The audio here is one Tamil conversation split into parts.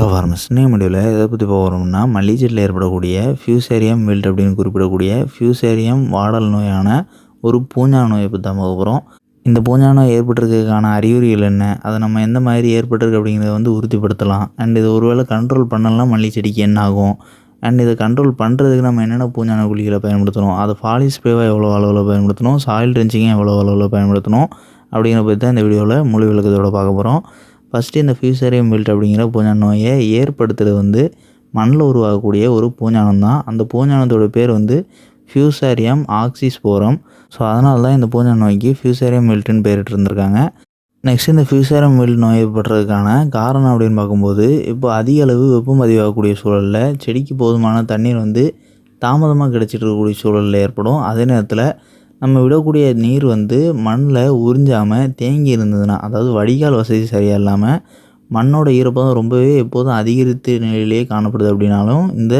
ஹலோ ஃபார்மஸ் இன்னைக்கு முடிவில் எதை பற்றி போகிறோம்னா மல்லிச்செடியில் ஏற்படக்கூடிய ஃபியூசேரியம் வில்ட் அப்படின்னு குறிப்பிடக்கூடிய ஃபியூசேரியம் வாடல் நோயான ஒரு பூஞ்சா நோயை பற்றி தான் பார்க்க போகிறோம் இந்த பூஞ்சா நோய் ஏற்பட்டிருக்கிறதுக்கான அறிகுறிகள் என்ன? அதை நம்ம எந்த மாதிரி ஏற்பட்டிருக்கு அப்படிங்கிறத வந்து உறுதிப்படுத்தலாம். அண்ட் இது ஒருவேளை கண்ட்ரோல் பண்ணலாம் மல்லி செடிக்கு என்ன ஆகும்? அண்ட் இதை கண்ட்ரோல் பண்ணுறதுக்கு நம்ம என்னென்ன பூஞ்சான குழிகளை பயன்படுத்தணும்? அதை ஃபாலிஸ் ஸ்ப்ரேவாக எவ்வளோ அளவில் பயன்படுத்தணும்? சாயில் ட்ரென்ச்சிங்கை எவ்வளோ அளவில் பயன்படுத்தணும்? அப்படிங்கிற பற்றி தான் இந்த வீடியோவில் முழு விளக்கத்தோட பார்க்க போகிறோம் ஃபஸ்ட்டு இந்த ஃபியூசரியம் மில்ட் அப்படிங்கிற பூஞ்சா நோயை ஏற்படுத்துறது வந்து மண்ணில் உருவாகக்கூடிய ஒரு பூஞ்சானம் தான். அந்த பூஞ்சானத்தோட பேர் வந்து ஃபியூசரியம் ஆக்சிஸ்போரம் ஸோ அதனால தான் இந்த பூஞ்சா நோய்க்கு ஃபியூசரியம் மில்ட்டுன்னு பேரிட்டு இருந்திருக்காங்க நெக்ஸ்ட் இந்த ஃபியூசாரியம் மில்ட் நோய் ஏற்படுறதுக்கான காரணம் அப்படின்னு பார்க்கும்போது இப்போ அதிக அளவு வெப்பம் பதிவாகக்கூடிய சூழலில் செடிக்கு போதுமான தண்ணீர் வந்து தாமதமாக கிடச்சிட்டு இருக்கக்கூடிய சூழலில் ஏற்படும். அதே நேரத்தில் நம்ம விடக்கூடிய நீர் வந்து மண்ணில் உறிஞ்சாமல் தேங்கி இருந்ததுன்னா அதாவது வடிகால் வசதி சரியாக இல்லாமல் மண்ணோட ஈரப்பதம் ரொம்பவே எப்போதும் அதிகரித்த நிலையிலேயே காணப்படுது அப்படின்னாலும் இந்த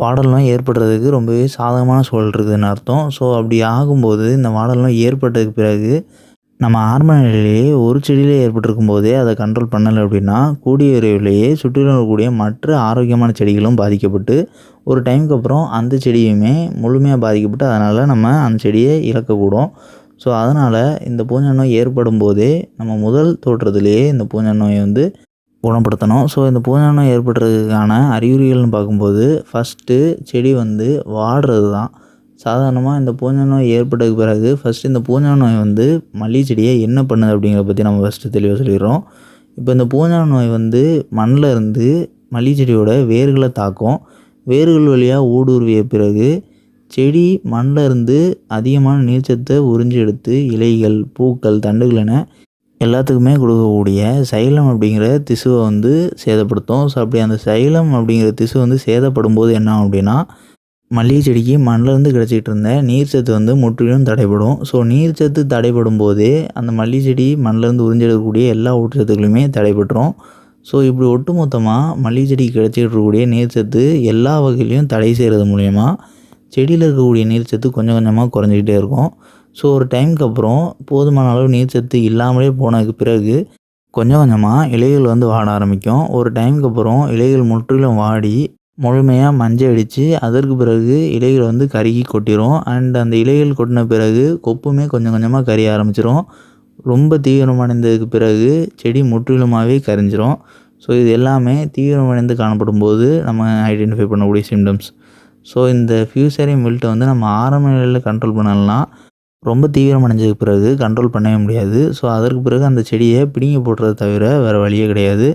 வாடல் ஏற்படுறதுக்கு ரொம்பவே சாதகமான சூழல் இருக்குதுன்னு அர்த்தம். ஸோ அப்படி ஆகும்போது இந்த வாடல் ஏற்பட்டதுக்கு பிறகு நம்ம ஆரம்ப நிலையிலேயே ஒரு செடியிலே ஏற்பட்டிருக்கும் போதே அதை கண்ட்ரோல் பண்ணலை அப்படின்னா கூடிய விரைவிலேயே சுற்றிலும் இருக்கக்கூடிய மற்ற ஆரோக்கியமான செடிகளும் பாதிக்கப்பட்டு ஒரு டைமுக்கு அப்புறம் அந்த செடியுமே முழுமையாக பாதிக்கப்பட்டு அதனால் நம்ம அந்த செடியை இழக்கக்கூடும். ஸோ அதனால் இந்த பூஞ்சை நோய் ஏற்படும் போதே நம்ம முதல் தோற்றத்திலேயே இந்த பூஞ்சை நோயை வந்து குணப்படுத்தணும். ஸோ இந்த பூஞ்சை நோய் ஏற்படுறதுக்கான அறிகுறிகள்னு பார்க்கும்போது ஃபஸ்ட்டு செடி வந்து வாடுறது தான் சாதாரணமாக இந்த பூஞ்சை நோய் ஏற்பட்டதுக்கு பிறகு ஃபஸ்ட்டு இந்த பூஞ்சை நோய் வந்து மல்லி செடியை என்ன பண்ணுது அப்படிங்கிறத பற்றி நம்ம ஃபஸ்ட்டு தெளிவாக சொல்லிடுறோம். இப்போ இந்த பூஞ்சா நோய் வந்து மண்ணில் இருந்து மல்லி செடியோட வேர்களை தாக்கும். வேர்கள் வழியாக ஊடுருவிய பிறகு செடி மண்ணில் இருந்து அதிகமான நீர்ச்சத்தை உறிஞ்சி எடுத்து இலைகள் பூக்கள் தண்டுகள் என எல்லாத்துக்குமே கொடுக்கக்கூடிய சைலம் அப்படிங்கிற திசுவை வந்து சேதப்படுத்தும். ஸோ அப்படி அந்த சைலம் அப்படிங்கிற திசு வந்து சேதப்படும் போது என்ன ஆகும் அப்படின்னா மல்லிகை செடிக்கு மண்ணிலேருந்து கிடச்சிக்கிட்டு இருந்த நீர்ச்சத்து வந்து முற்றிலும் தடைபடும். ஸோ நீர் சத்து தடைபடும் போது அந்த மல்லிகை செடி மண்ணிலேருந்து உறிஞ்செடுக்கக்கூடிய எல்லா ஊட்டச்சத்துக்களுமே தடைபட்டுரும். ஸோ இப்படி ஒட்டுமொத்தமாக மல்லிகை செடிக்கு கிடச்சிக்கிட்டு இருக்கக்கூடிய நீர்ச்சத்து எல்லா வகையிலையும் தடை செய்கிறது மூலயமா செடியில் இருக்கக்கூடிய நீர்ச்சத்து கொஞ்சம் கொஞ்சமாக குறைஞ்சிக்கிட்டே இருக்கும். ஸோ ஒரு டைமுக்கு அப்புறம் போதுமான அளவு நீர்ச்சத்து இல்லாமலே போனதுக்கு பிறகு கொஞ்சம் கொஞ்சமாக இலைகள் வந்து வாட ஆரம்பிக்கும். ஒரு டைமுக்கு அப்புறம் இலைகள் முற்றிலும் வாடி முழுமையாக மஞ்சள் அடித்து அதற்கு பிறகு இலைகள் வந்து கருகி கொட்டிடும் அண்ட் அந்த இலைகள் கொட்டின பிறகு கொப்புமே கொஞ்சம் கொஞ்சமாக கரிய ஆரம்பிச்சிடும் ரொம்ப தீவிரமடைந்ததுக்கு பிறகு செடி முற்றிலுமாகவே கரிஞ்சிரும். ஸோ இது எல்லாமே தீவிரமடைந்து காணப்படும் போது நம்ம ஐடென்டிஃபை பண்ணக்கூடிய சிம்டம்ஸ் ஸோ இந்த ஃபியூசரியம் மில்ட்டை வந்து நம்ம ஆரம்ப நிலையில் கண்ட்ரோல் பண்ணலாம் ரொம்ப தீவிரமடைஞ்சதுக்கு பிறகு கண்ட்ரோல் பண்ணவே முடியாது. ஸோ அதற்கு பிறகு அந்த செடியை பிடுங்கி போடுறத தவிர வேறு வழியே கிடையாது.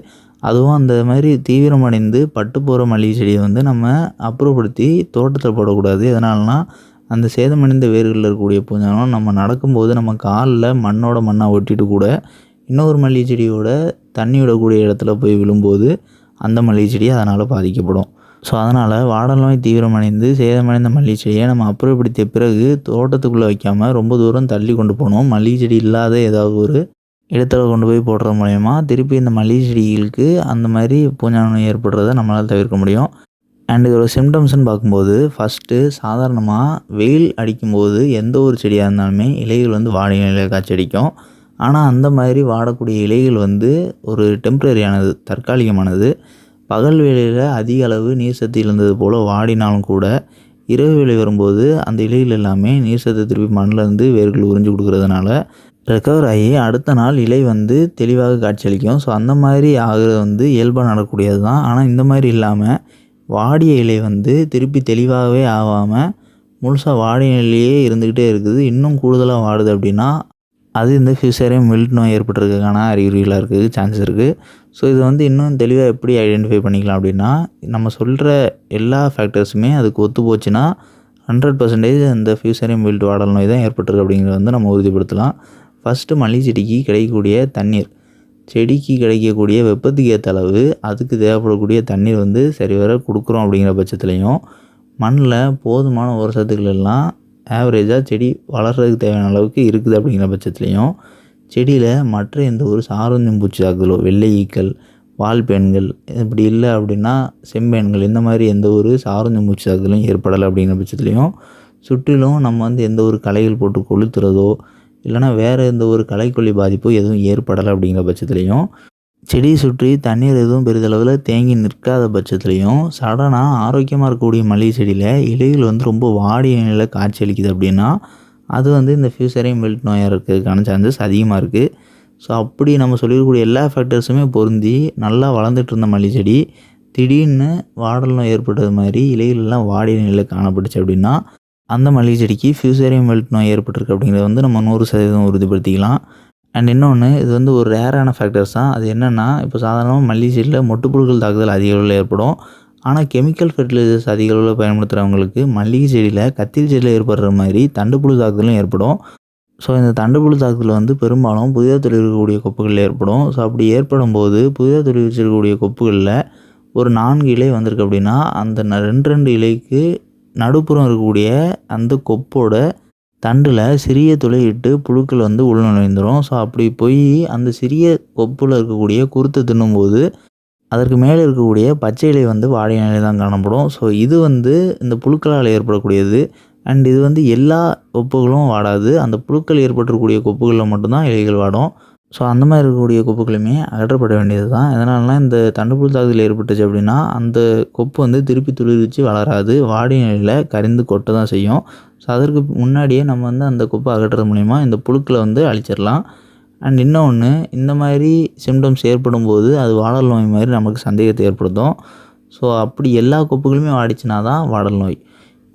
அதுவும் அந்த மாதிரி தீவிரமடைந்து பட்டு போகிற மல்லிகை செடியை வந்து நம்ம அப்புறப்படுத்தி தோட்டத்தில் போடக்கூடாது. எதனால்னா அந்த சேதமடைந்த வேர்களில் இருக்கக்கூடிய பூஞ்சானம் நம்ம நடக்கும்போது நம்ம காலில் மண்ணோட மண்ணாக ஒட்டிட்டு கூட இன்னொரு மல்லிகை செடியோட தண்ணி விடக்கூடிய இடத்துல போய் விழும்போது அந்த மல்லிகை செடி அதனால் பாதிக்கப்படும். ஸோ அதனால் வாடல் நோய் தீவிரமடைந்து சேதமடைந்த மல்லிகை செடியை நம்ம அப்புறப்படுத்திய பிறகு தோட்டத்துக்குள்ளே வைக்காமல் ரொம்ப தூரம் தள்ளி கொண்டு போகணும். மல்லிகை செடி இல்லாத ஏதாவது ஒரு இடத்துல கொண்டு போய் போடுறது மூலயமா திருப்பி இந்த மல்லிகை செடிகளுக்கு அந்த மாதிரி பூஞ்சா நோய் ஏற்படுறத நம்மளால் தவிர்க்க முடியும். அண்ட் இதோட சிம்டம்ஸ்னு பார்க்கும்போது ஃபஸ்ட்டு சாதாரணமாக வெயில் அடிக்கும்போது எந்த ஒரு செடியாக இருந்தாலுமே இலைகள் வந்து வாடி நிலையில் காய்ச்சடிக்கும் ஆனால் அந்த மாதிரி வாடக்கூடிய இலைகள் வந்து ஒரு டெம்ப்ரரியானது தற்காலிகமானது. பகல் வேளையில் அதிக அளவு நீர் சத்து இழந்தது போல் வாடினாலும் கூட இரவு வேலை வரும்போது அந்த இலைகள் எல்லாமே நீர் சத்து திருப்பி மண்ணிலேருந்து வேர்கள் உறிஞ்சு கொடுக்குறதுனால ரெக்கவர் ஆகி அடுத்த நாள் இலை வந்து தெளிவாக காட்சியளிக்கும். ஸோ அந்த மாதிரி ஆகிறது வந்து இயல்பாக நடக்கக்கூடியது தான். ஆனால் இந்த மாதிரி இல்லாமல் வாடிய இலை வந்து திருப்பி தெளிவாகவே ஆகாமல் முழுசாக வாடிய நிலையே இருந்துக்கிட்டே இருக்குது. இன்னும் கூடுதலாக வாடுது அப்படின்னா அது இந்த ஃபியூச்சரையும் மில்ட் நோய் ஏற்பட்டிருக்கான அறிகுறிகளாக இருக்குது சான்ஸ் இருக்குது ஸோ இது வந்து இன்னும் தெளிவாக எப்படி ஐடென்டிஃபை பண்ணிக்கலாம் அப்படின்னா நம்ம சொல்கிற எல்லா ஃபேக்டர்ஸுமே அதுக்கு ஒத்து போச்சுன்னா ஹண்ட்ரட் பர்சன்டேஜ் அந்த ஃபியூச்சரையும் மில்ட் வாடல் நோய் தான் ஏற்பட்டிருக்கு அப்படிங்கிறத வந்து நம்ம உறுதிப்படுத்தலாம். ஃபஸ்ட்டு மல்லிகை செடிக்கு கிடைக்கக்கூடிய தண்ணீர். செடிக்கு கிடைக்கக்கூடிய வெப்பத்துக்கு ஏற்ற அளவு அதுக்கு தேவைப்படக்கூடிய தண்ணீர் வந்து சரிவர கொடுக்குறோம் அப்படிங்கிற பட்சத்துலேயும் மண்ணில் போதுமான உரசத்துக்கள் எல்லாம் ஆவரேஜாக செடி வளர்கிறதுக்கு தேவையான அளவுக்கு இருக்குது அப்படிங்கிற பட்சத்துலேயும் செடியில் மற்ற எந்த ஒரு சாரஞ்சம் பூச்சி தாக்குதலோ வெள்ளை ஈக்கள் வால்பேன்கள் இப்படி இல்லை அப்படின்னா செம்பேன்கள் இந்த மாதிரி எந்த ஒரு சாரஞ்சம் பூச்சி தாக்குதலும் ஏற்படலை அப்படிங்கிற பட்சத்துலேயும் சுற்றிலும் நம்ம வந்து எந்த ஒரு களைகள் போட்டு கொளுத்துறதோ இல்லைனா வேறு எந்த ஒரு களைக்கொல்லி பாதிப்போ எதுவும் ஏற்படலை அப்படிங்கிற பட்சத்துலேயும் செடியை சுற்றி தண்ணீர் எதுவும் பெரிதளவில் தேங்கி நிற்காத பட்சத்துலேயும் சடனாக ஆரோக்கியமாக இருக்கக்கூடிய மல்லிகை செடியில் இலைகள் வந்து ரொம்ப வாடிய நிலையில் காட்சி அளிக்குது அப்படின்னா அது வந்து இந்த ஃபியூச்சரையும் மெல்ட் நோயாக இருக்கிறதுக்கான சான்சஸ் அதிகமாக இருக்குது ஸோ அப்படி நம்ம சொல்லியிருக்கக்கூடிய எல்லா ஃபேக்டர்ஸுமே பொருந்தி நல்லா வளர்ந்துட்டு இருந்த மல்லிகை செடி திடீர்னு வாடல் நோய் ஏற்பட்டது மாதிரி இலைகள்லாம் வாடிய நிலையில் காணப்பட்டுச்சு அப்படின்னா அந்த மல்லிகை செடிக்கு ஃபியூசரியம் மெல்ட் நோய் ஏற்பட்டிருக்கு அப்படிங்கிறத வந்து நம்ம நூறு சதவீதம் உறுதிப்படுத்திக்கலாம். அண்ட் இன்னொன்று இது வந்து ஒரு ரேரான ஃபேக்டர்ஸ் தான். அது என்னென்னா இப்போ சாதாரணமாக மல்லிகை செடியில் மொட்டுப்புழுக்கள் தாக்குதல் அதிக அளவில் ஏற்படும். ஆனால் கெமிக்கல் ஃபெர்டிலைசர்ஸ் அதிக அளவில் பயன்படுத்துகிறவங்களுக்கு மல்லிகை செடியில் கத்திரி செடியில் ஏற்படுற மாதிரி தண்டுப்புழு தாக்குதலும் ஏற்படும். ஸோ இந்த தண்டுப்புழு தாக்குதல் வந்து பெரும்பாலும் புதிதாக தொழிற்கக்கூடிய கொப்புகளில் ஏற்படும். ஸோ அப்படி ஏற்படும் போது புதிதாக தொழில் வச்சிருக்கக்கூடிய கொப்புகளில் ஒரு நான்கு இலை வந்திருக்கு அப்படின்னா அந்த ரெண்டு ரெண்டு இலைக்கு நடுப்புறம் இருக்கக்கூடிய அந்த கொப்போட தண்டில் சிறிய துளையிட்டு புழுக்கள் வந்து உள் நுழைந்துடும் ஸோ அப்படி போய் அந்த சிறிய கொப்பில் இருக்கக்கூடிய குருத்தை தின்னும்போது அதற்கு மேலே இருக்கக்கூடிய பச்சை இலை வந்து வாடிய நிலையில் தான் காணப்படும். ஸோ இது வந்து இந்த புழுக்களால் ஏற்படக்கூடியது. அண்ட் இது வந்து எல்லா கொப்புகளும் வாடாது. அந்த புழுக்கள் ஏற்பட்டிருக்கக்கூடிய கொப்புகளில் மட்டும்தான் இலைகள் வாடும். ஸோ அந்த மாதிரி இருக்கக்கூடிய கொப்புகளுமே அகற்றப்பட வேண்டியது தான். எதனாலனா இந்த தண்டுப்புல் தாக்குதல் ஏற்பட்டுச்சு அப்படின்னா அந்த கொப்பு வந்து திருப்பி துளிர்விச்சு வளராது. வாடி நிலையில் கரிந்து கொட்ட தான் செய்யும். ஸோ அதற்கு முன்னாடியே நம்ம வந்து அந்த கொப்பை அகற்றுறது மூலிமா இந்த புழுக்களை வந்து அழிச்சிடலாம். அண்ட் இன்னொன்று இந்த மாதிரி சிம்டம்ஸ் ஏற்படும் போது அது வாடல் நோய் மாதிரி நமக்கு சந்தேகத்தை ஏற்படுத்தும். ஸோ அப்படி எல்லா கொப்புகளுமே வாடிச்சுனா தான் வாடல் நோய்.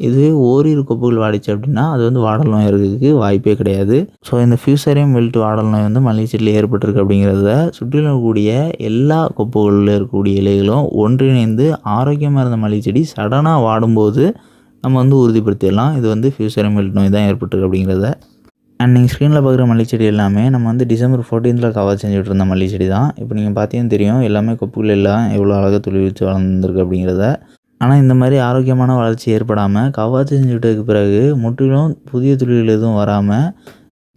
இதுவே ஓரிரு கொப்புகள் வாடிச்சு அப்படின்னா அது வந்து வாடல் நோய் இருக்கிறதுக்கு வாய்ப்பே கிடையாது. ஸோ இந்த ஃபியூசரியம் வெல்ட் வாடல் நோய் வந்து மல்லிகை செடியில் ஏற்பட்டிருக்கு அப்படிங்கிறத சுற்றிலும் இருக்கக்கூடிய எல்லா கொப்புகளில் இருக்கக்கூடிய இலைகளும் ஒன்றிணைந்து ஆரோக்கியமாக இருந்த மல்லிகை செடி சடனாக வாடும்போது நம்ம வந்து உறுதிப்படுத்திடலாம். இது வந்து ஃபியூசரியம் வெல்ட் நோய் தான் ஏற்பட்டிருக்கு அப்படிங்கிறத. அண்ட் நீங்கள் ஸ்க்ரீனில் பார்க்குற மல்லிகை செடி எல்லாமே நம்ம வந்து டிசம்பர் ஃபோர்டீன்த்தில் கவர் செஞ்சுட்டு இருந்த மல்லிகை செடி தான். இப்போ நீங்கள் பார்த்தீங்கன்னு தெரியும் எல்லாமே கொப்புகள் எல்லாம் எவ்வளோ அழகாக துளி வச்சு வளர்ந்துருக்கு அப்படிங்கிறத. ஆனால் இந்த மாதிரி ஆரோக்கியமான வளர்ச்சி ஏற்படாமல் கவாச்சி செஞ்சு விட்டதுக்கு பிறகு முற்றிலும் புதிய துளிகள் எதுவும் வராமல்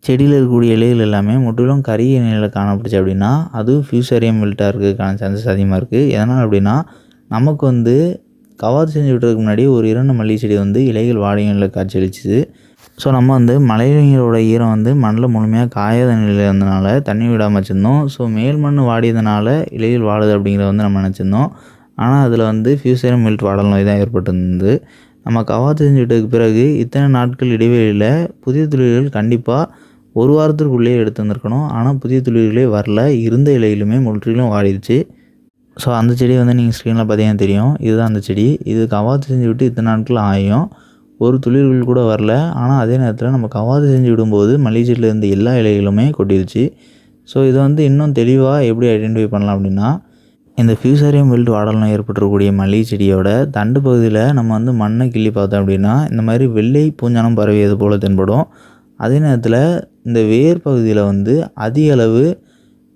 செடியில் இருக்கக்கூடிய இலைகள் எல்லாமே முற்றிலும் கரிய நிலையில் காணப்பட்டுச்சு அப்படின்னா அதுவும் ஃபியூச்சரியம் மில்ட்டாக இருக்கிறதுக்கான சான்சஸ் அதிகமாக இருக்குது எதனால் அப்படின்னா நமக்கு வந்து கவாத்து செஞ்சு விட்டுறதுக்கு முன்னாடி ஒரு இரண்டு மல்லிகை செடி வந்து இலைகள் வாடகையில் நிலையில் ஸோ நம்ம வந்து மலையிலோட ஈரம் வந்து மண்ணில் முழுமையாக காயாத நிலையில் இருந்தனால தண்ணி விடாமல் வச்சுருந்தோம். ஸோ மேல் மண் வாடியதுனால இலைகள் வாடுது அப்படிங்கிறத வந்து நம்ம நினச்சிருந்தோம். ஆனால் அதில் வந்து ஃபியூசரியம் மில்ட் வாடல் நோய் தான் ஏற்பட்டிருந்தது. நம்ம கவாத்து செஞ்சுட்டதுக்கு பிறகு இத்தனை நாட்கள் இடைவெளியில் புதிய துளிர்கள் கண்டிப்பாக ஒரு வாரத்திற்குள்ளேயே எடுத்து வந்திருக்கணும். ஆனால் புதிய துளிர்களே வரல. இருந்த இலையிலுமே முற்றிலும் வாடிடுச்சு. ஸோ அந்த செடி வந்து நீங்கள் ஸ்க்ரீனில் பார்த்தீங்கன்னா தெரியும். இதுதான் அந்த செடி. இது கவாத்து செஞ்சு விட்டு இத்தனை நாட்கள் ஆயும். ஒரு துளிர்கள் கூட வரல. ஆனால் அதே நேரத்தில் நம்ம கவாத்து செஞ்சு விடும்போது மல்லிகை செடியில் இருந்த எல்லா இலைகளுமே கொட்டிடுச்சு. ஸோ இதை வந்து இன்னும் தெளிவாக எப்படி ஐடென்டிஃபை பண்ணலாம் அப்படின்னா இந்த ஃபியூசரியம் வெல்ட் வாடலாம் நோய் மல்லிகை செடியோட தண்டு பகுதியில் நம்ம வந்து மண்ணை கிள்ளி பார்த்தோம் அப்படின்னா இந்த மாதிரி வெள்ளை பூஞ்சானம் பரவியது போல் தென்படும். அதே நேரத்தில் இந்த வேர் பகுதியில் வந்து அதிக அளவு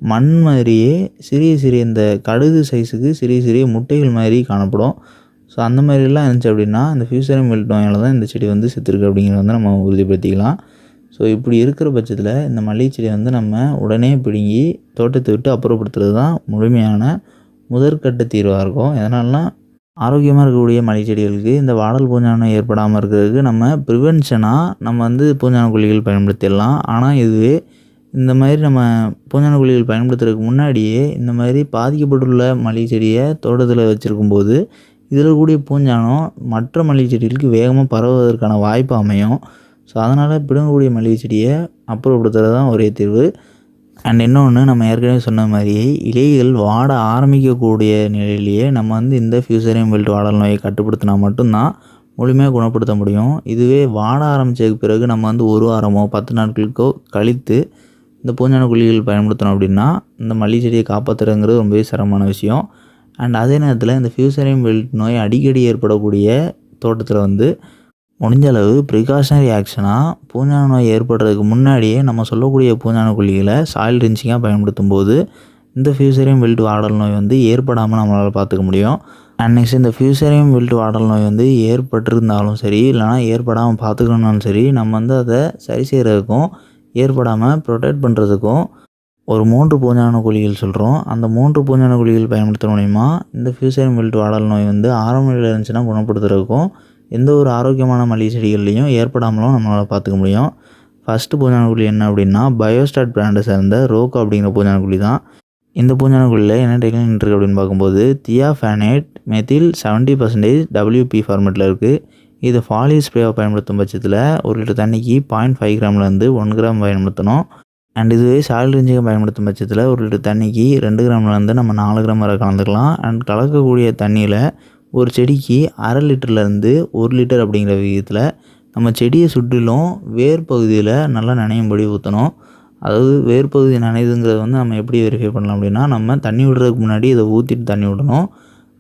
மண் மாதிரியே சிறிய சிறிய இந்த கடுகு சைஸுக்கு சிறிய சிறிய முட்டைகள் மாதிரி காணப்படும். ஸோ அந்த மாதிரிலாம் இருந்துச்சு அப்படின்னா இந்த ஃபியூசரியம் வெல்ட் நோயால் தான் இந்த செடி வந்து செத்துருக்கு அப்படிங்கிறத வந்து நம்ம உறுதிப்படுத்திக்கலாம். ஸோ இப்படி இருக்கிற பட்சத்தில் இந்த மல்லிகை செடியை வந்து நம்ம உடனே பிடுங்கி தோட்டத்தை விட்டு அப்புறப்படுத்துறது தான் முழுமையான முதற்கட்ட தீர்வாக இருக்கும். எதனால்னா ஆரோக்கியமாக இருக்கக்கூடிய மல்லிகை செடிகளுக்கு இந்த வாடல் பூஞ்சானம் ஏற்படாமல் இருக்கிறதுக்கு நம்ம ப்ரிவென்ஷனாக நம்ம வந்து பூஞ்சான குழிகள் பயன்படுத்திடலாம். ஆனால் இதுவே இந்த மாதிரி நம்ம பூஞ்சான குழிகள் பயன்படுத்துறதுக்கு முன்னாடியே இந்த மாதிரி பாதிக்கப்பட்டுள்ள மளிகை செடியை தோட்டத்தில் வச்சுருக்கும்போது இதில் கூடிய பூஞ்சானம் மற்ற மளிகை செடிகளுக்கு வேகமாக பரவுவதற்கான வாய்ப்பு அமையும். ஸோ அதனால் பிடுங்கக்கூடிய மல்லிகை செடியை அப்புறப்படுத்துகிறது தான் ஒரே தீர்வு. அண்ட் இன்னொன்று நம்ம ஏற்கனவே சொன்ன மாதிரியே இலைகள் வாட ஆரம்பிக்கக்கூடிய நிலையிலேயே நம்ம வந்து இந்த ஃபியூசரியம் வெல்ட் வாடல் நோயை கட்டுப்படுத்தினா மட்டும்தான் முழுமையாக குணப்படுத்த முடியும். இதுவே வாட ஆரம்பித்ததுக்கு பிறகு நம்ம வந்து ஒரு வாரமோ பத்து நாட்களுக்கோ கழித்து இந்த பூஞ்சான குழிகள் பயன்படுத்தணும் அப்படின்னா இந்த மல்லிகை செடியை காப்பாற்றுறதுங்கிறது ரொம்பவே சிரமமான விஷயம். அண்ட் அதே நேரத்தில் இந்த ஃபியூசரியம் வெல்ட் நோய் அடிக்கடி ஏற்படக்கூடிய தோட்டத்தில் வந்து முடிஞ்ச அளவு ப்ரிகாஷனரி ஆக்ஷனாக பூஞ்சான நோய் ஏற்படுறதுக்கு முன்னாடியே நம்ம சொல்லக்கூடிய பூஞ்சான குழிகளை சாயில் ரிஞ்சிங்காக பயன்படுத்தும் போது இந்த ஃபியூசரியம் வில்ட் வாடல் நோய் வந்து ஏற்படாமல் நம்மளால் பார்த்துக்க முடியும். அண்ட் நெக்ஸ்ட் இந்த ஃபியூசரியம் வில்ட் வாடல் நோய் வந்து ஏற்பட்டிருந்தாலும் சரி இல்லைனா ஏற்படாமல் பார்த்துக்கணுன்னாலும் சரி நம்ம வந்து அதை சரி செய்கிறதுக்கும் ஏற்படாமல் ப்ரொடெக்ட் பண்ணுறதுக்கும் ஒரு மூன்று பூஞ்சான குழிகள் சொல்கிறோம் அந்த மூன்று பூஞ்சான குழிகள் பயன்படுத்த மூலிமா இந்த ஃபியூசரியம் வில்ட் வாடல் நோய் வந்து ஆரம்ப நிலையில் இருந்துச்சுன்னா குணப்படுத்துறதுக்கும் எந்த ஒரு ஆரோக்கியமான மல்லிகை செடிகள்லையும் ஏற்படாமலும் நம்மளால் பார்த்துக்க முடியும். ஃபஸ்ட்டு பூஞ்சான குழி என்ன அப்படின்னா பயோஸ்டாட் பிராண்டை சேர்ந்த ரோக்கோ அப்படிங்கிற பூஞ்சான குழி தான். இந்த பூஞ்சானக்குழியில் என்ன டெக்னிக் இருக்குது அப்படின்னு பார்க்கும்போது thiophanate methyl seventy percentage WP ஃபார்மேட்டில் இருக்குது இது ஃபாலி ஸ்ப்ரேவை பயன்படுத்தும் பட்சத்தில் ஒரு லிட்டர் தண்ணிக்கு பாயிண்ட் ஃபைவ் கிராம்லேருந்து ஒன் கிராம் பயன்படுத்தணும். அண்ட் இதுவே சாயில் ரிஞ்சிகம் பயன்படுத்தும் பட்சத்தில் ஒரு லிட்டர் தண்ணிக்கு ரெண்டு கிராம்லேருந்து நம்ம நாலு கிராம் வரை கலந்துக்கலாம். அண்ட் கலக்கக்கூடிய தண்ணியில் ஒரு செடிக்கு அரை லிட்டர்லேருந்து ஒரு லிட்டர் அப்படிங்கிற விகிதத்தில் நம்ம செடியை சுற்றிலும் வேர் பகுதியில் நல்லா நனையும்படி ஊற்றணும் அதாவது வேர் பகுதி நனையுதுங்கிறது வந்து நம்ம எப்படி வெரிஃபை பண்ணலாம் அப்படின்னா நம்ம தண்ணி விடுறதுக்கு முன்னாடி இதை ஊற்றிட்டு தண்ணி விடணும்.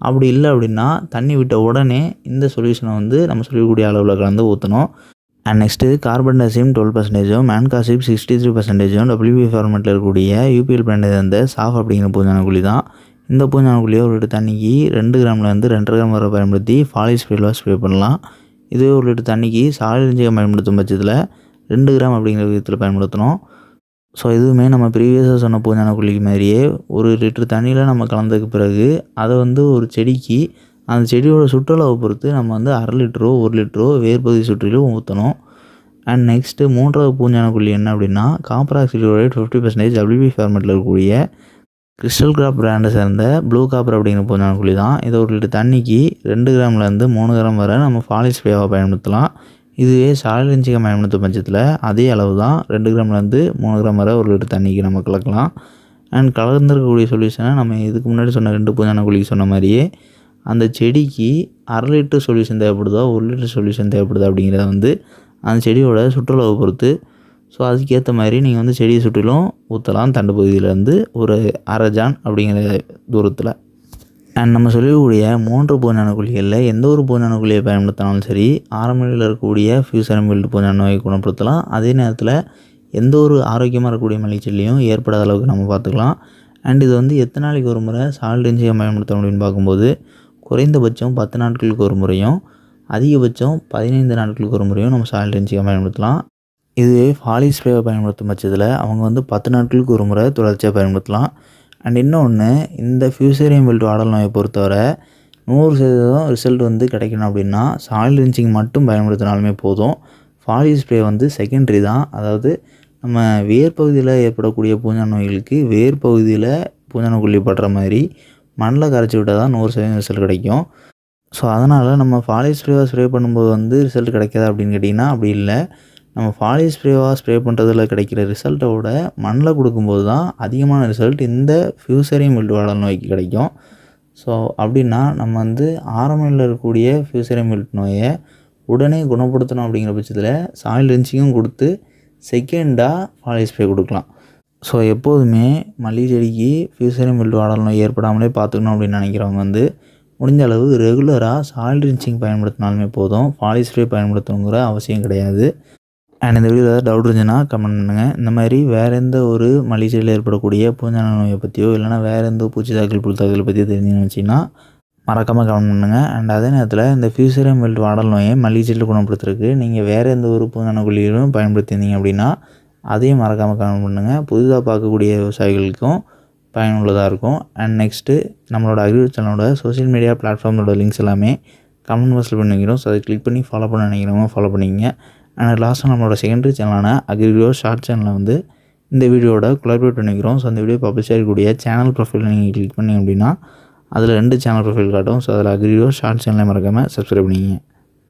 அப்படி இல்லை அப்படின்னா தண்ணி விட்ட உடனே இந்த சொல்யூஷனை வந்து நம்ம சொல்லக்கூடிய அளவில் கலந்து ஊற்றணும் and next carbendazim twelve பர்சன்டேஜும் மேன்காசிப் சிக்ஸ்டி த்ரீ பர்சன்டேஜும் டபிள்யூபி ஃபார்மெட்டில் இருக்கக்கூடிய யூபிஎல் பிராண்டை அந்த சாஃப் அப்படிங்கிற பூஜான குழி தான் இந்த பூஞ்சான ஒரு லிட்டர் தண்ணிக்கு ரெண்டு கிராம்லேருந்து ரெண்டரை கிராம் வரை பயன்படுத்தி ஃபாலிஷ் ஃபீல் வாஷ் ஸ்ப்ரே பண்ணலாம் இதுவே ஒரு லிட்டர் தண்ணிக்கு சாலிஞ்சிகம் பயன்படுத்தும் பட்சத்தில் ரெண்டு கிராம் அப்படிங்கிற விதத்தில் பயன்படுத்தணும். ஸோ இதுவுமே நம்ம ப்ரீவியஸாக சொன்ன பூஞ்சான குழிக்கு மாதிரியே ஒரு லிட்டர் தண்ணியில் நம்ம கலந்ததுக்கு பிறகு அதை வந்து ஒரு செடிக்கு அந்த செடியோட சுற்றளவை பொறுத்து நம்ம வந்து அரை லிட்டரோ ஒரு லிட்டரோ வேர்பகுதி சுற்றிலும் ஊற்றணும் அண்ட் நெக்ஸ்ட்டு மூன்றாவது பூஞ்சான குழி என்ன அப்படின்னா copper oxychloride fifty percentage WP ஃபார்மெட்டில் இருக்கக்கூடிய கிறிஸ்டல் கிராப் பிராண்டை சேர்ந்த ப்ளூ காப்பர் அப்படிங்கிற பூஞ்சான குழி தான். இதை ஒரு லிட்டர் தண்ணிக்கு ரெண்டு கிராம்லேருந்து மூணு கிராம் வரை நம்ம ஃபாலிஸ் பேவாக பயன்படுத்தலாம். இதுவே சாலிஞ்சிகம் பயன்படுத்தும் பட்சத்தில் அதே அளவு தான் ரெண்டு கிராம்லேருந்து மூணு கிராம் வரை ஒரு லிட்டர் தண்ணிக்கு நம்ம கலக்கலாம். அண்ட் கலந்துருக்கக்கூடிய சொல்யூஷனை நம்ம இதுக்கு முன்னாடி சொன்ன ரெண்டு பூஞ்சான குழிக்கு சொன்ன மாதிரியே அந்த செடிக்கு அரை லிட்டர் சொல்யூஷன் தேவைப்படுதா ஒரு லிட்டர் சொல்யூஷன் தேவைப்படுதா அப்படிங்கிறத வந்து அந்த செடியோட சுற்றுலாவை பொறுத்து ஸோ அதுக்கேற்ற மாதிரி நீங்கள் வந்து செடியை சுற்றிலும் ஊற்றலாம் தண்டு பகுதியிலேருந்து ஒரு அரை ஜான் அப்படிங்கிற தூரத்தில். அண்ட் நம்ம சொல்லக்கூடிய மூன்று பூஞ்சான குழிகளில் எந்த ஒரு பூஞ்சான குழியை பயன்படுத்தினாலும் சரி ஆரம்பியில் இருக்கக்கூடிய ஃபியூசரம் பில்டு பூஞ்சான நோயை குணப்படுத்தலாம். அதே நேரத்தில் எந்த ஒரு ஆரோக்கியமாக இருக்கக்கூடிய மலைச்செல்லியும் ஏற்படாத அளவுக்கு நம்ம பார்த்துக்கலாம். அண்ட் இது வந்து எத்தனை நாளைக்கு ஒரு முறை சால்ட் இன்ஜியம் பயன்படுத்தணும் அப்படின்னு பார்க்கும்போது குறைந்தபட்சம் பத்து நாட்களுக்கு ஒரு முறையும் அதிகபட்சம் பதினைந்து நாட்களுக்கு ஒரு முறையும் நம்ம சால்ட் இன்ஜியம் பயன்படுத்தலாம். இதுவே ஃபாலி ஸ்ப்ரேவை பயன்படுத்தும் பட்சத்தில் அவங்க வந்து பத்து நாட்களுக்கு ஒரு முறை தொடர்ச்சியாக பயன்படுத்தலாம். அண்ட் இன்னொன்று இந்த ஃபியூசரியம் பெல்ட் வாடல் நோயை பொறுத்தவரை நூறு சதவீதம் ரிசல்ட் வந்து கிடைக்கணும் அப்படின்னா சாயில் ரின்ச்சிங் மட்டும் பயன்படுத்தினாலுமே போதும். ஃபாலி ஸ்ப்ரே வந்து செகண்டரி தான். அதாவது நம்ம வேர் பகுதியில் ஏற்படக்கூடிய பூஞ்சான நோய்களுக்கு வேர் பகுதியில் பூஞ்சான கொல்லி படுற மாதிரி மண்ணில் கரைச்சி விட்டால் தான் நூறு சதவீதம் ரிசல்ட் கிடைக்கும். ஸோ அதனால் நம்ம ஃபாலி ஸ்ப்ரேவை ஸ்ப்ரே பண்ணும்போது வந்து ரிசல்ட் கிடைக்காது அப்படின்னு கேட்டிங்கன்னா அப்படி இல்லை. நம்ம ஃபாலி ஸ்ப்ரேவாக ஸ்ப்ரே பண்ணுறதுல கிடைக்கிற ரிசல்ட்டை விட மண்ணில் கொடுக்கும்போது தான் அதிகமான ரிசல்ட் இந்த ஃபியூசரியம் மில்ட் வாடல் நோய்க்கு கிடைக்கும். ஸோ அப்படின்னா நம்ம வந்து ஆரம்பத்தில் இருக்கக்கூடிய ஃபியூசரியம் மில்ட் நோயை உடனே குணப்படுத்தணும் அப்படிங்கிற பட்சத்தில் சாயில் ரின்ச்சிங்கும் கொடுத்து செகண்டாக ஃபாலி ஸ்ப்ரே கொடுக்கலாம். ஸோ எப்போதுமே மல்லிகை செடிக்கு ஃபியூசரியம் மில்ட் வாடல் நோய் ஏற்படாமலே பார்த்துக்கணும் அப்படின்னு நினைக்கிறவங்க வந்து முடிஞ்ச அளவு ரெகுலராக சாயில் ரின்ச்சிங் பயன்படுத்தினாலுமே போதும். ஃபாலி ஸ்ப்ரே பயன்படுத்தணுங்கிற அவசியம் கிடையாது. அண்ட் இந்த வீடியோவில் ஏதாவது டவுட் இருந்துச்சுன்னா கமெண்ட் பண்ணுங்கள் இந்த மாதிரி வேறு எந்த ஒரு மல்லிகை ஏற்படக்கூடிய பூஞ்சான நோயை பற்றியோ இல்லைனா வேறு எந்த பூச்சி தாக்கல் புல் தாக்கல் பற்றியோ தெரிஞ்சுன்னு வச்சிங்கன்னா மறக்காமல் கமெண்ட் பண்ணுங்கள் அண்ட் அதே நேரத்தில் இந்த ஃபியூசரியம் பெல்ட் வாடல் நோயை மல்லிகை குணப்படுத்துறதுக்கு நீங்கள் வேறு எந்த ஒரு பூஞ்சான குழியிலும் பயன்படுத்தியிருந்தீங்க அப்படின்னா அதையும் மறக்காமல் கமெண்ட் பண்ணுங்கள் புதுதாக பார்க்கக்கூடிய விவசாயிகளுக்கும் பயனுள்ளதாக இருக்கும். அண்ட் நெக்ஸ்ட்டு நம்மளோட அக்ரிகல்ச்சரோட சோஷியல் மீடியா பிளாட்ஃபார்மோட லிங்க்ஸ் எல்லாமே கமெண்ட் பாக்ஸில் பண்ணி வைக்கிறோம் ஸோ அதை கிளிக் பண்ணி ஃபாலோ பண்ண நினைக்கிறவங்க ஃபாலோ பண்ணிக்கங்க. அண்ட் லாஸ்ட்டாக நம்மளோட செகண்டரி சேனலான அக்ரிகோ ஷார்ட் சேனலில் வந்து இந்த வீடியோட கொலாபரேட் பண்ணிக்கிறோம். ஸோ அந்த வீடியோ பப்ளிஷ் ஆகக்கூடிய சேனல் ப்ரொஃபைல் நீங்கள் கிளிக் பண்ணி அப்படின்னா அதில் ரெண்டு சேனல் ப்ரொஃபைல் காட்டும். ஸோ அதில் அக்ரிகோ ஷார்ட் சேனலை மறக்காமல் சப்ஸ்கிரைப் பண்ணிங்க